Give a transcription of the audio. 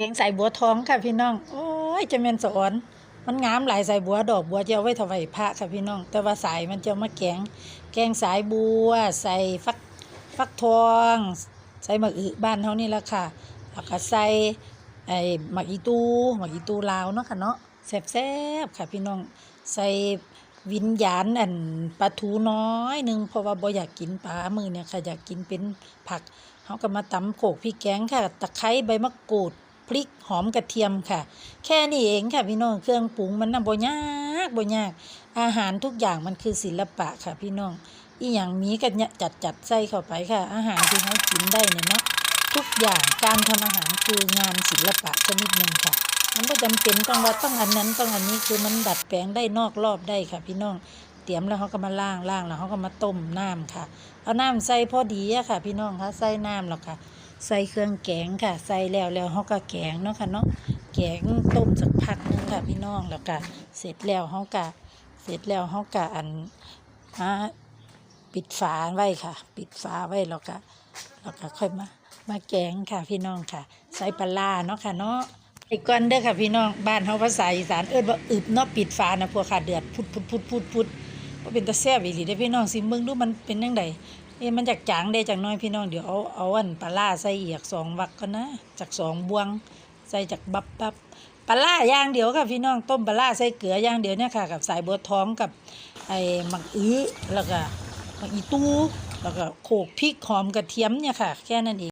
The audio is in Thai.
เงใส่บัวทองค่ะพี่น้อง โอ้ยจะเมนสอนมันงามหลายใส่บัวดอกบัวจะเอาไว้ถวายพระค่ะพี่น้อง แต่ว่าสายมันจะมาแกง แกงสายบัว ใส่ฟักฟักทอง ใส่หมักอึบ้านเฮานี่ละค่ะแล้วก็ใส่ไอ้หมักอีตูหมักอีตูลาวเนาะค่ะเนาะแซ่บๆค่ะพี่น้อง ใส่วิญญาณอันปลาทูน้อยหนึ่งเพราะว่าบ่อยากกินปลามือเนี่ยค่ะอยากกินเป็นผักเฮาก็มาตำโขกพริกแกงค่ะ ตะไคร้ใบมะกรูด พริกหอมกระเทียมค่ะ แค่นี้เองค่ะพี่น้องเครื่องปรุงมันน่ะบ่ยากบ่ยาก อาหารทุกอย่างมันคือศิลปะค่ะพี่น้องอีหยังมีก็เนี่ยจัดจัดใส่เข้าไปค่ะ อาหารที่เฮากินได้เนี่ยเนาะทุกอย่างการทำอาหารคืองานศิลปะชนิดหนึ่งค่ะมันก็จำเป็นต้องว่าต้องอันนั้นต้องอันนี้คือมันดัดแปลงได้นอกรอบได้ค่ะ พี่น้องเตรียมแล้วเขาก็มาล่างล่างแล้วเขาก็มาต้มน้ำค่ะ เอาน้ำใส่พอดีอะค่ะ พี่น้องคะใส่น้ำแล้วค่ะ ใส่เครื่องแกงค่ะ ใส่แล้วแล้วเขาก็แกงเนาะค่ะเนาะแกงต้มสักพักนึงค่ะพี่น้องแล้วก็เสร็จแล้วเขาก็เสร็จแล้วเขาก็อันมาปิดฝาไว้ค่ะ ปิดฝาไว้แล้วก็แล้วก็ค่อยมามาแกงค่ะพี่น้องค่ะ ใส่ปลาเนาะค่ะเนาะไอ้ก้อนเด้อค่ะพี่น้องบ้านเฮาภาษาอีสานเอิ้นว่าอึบเนาะปิดฝานะพวกค่ะเดือดพุดพุดพุดพุดพุดบ่เป็นตาแซ่บอีหลีเด้อพี่น้องสิเบิ่งดูมันเป็นจังได เอ๊มันจากจางได้จากน้อยพี่น้องเดี๋ยวเอาเอาอันปลาร้าใส่เอีกสองวักก่อนนะจากสองบวงใส่จากบับบับปลาร้าย่างเดียวค่ะพี่น้องต้มปลาร้าใส่เกลือย่างเดียวเนี่ยค่ะ กับสายบัวท้องกับไอ้หมักอื้อแล้วก็หมักอีตู้แล้วก็โขกพริกหอมกระเทียมเนี่ยค่ะ แค่นั้นเอง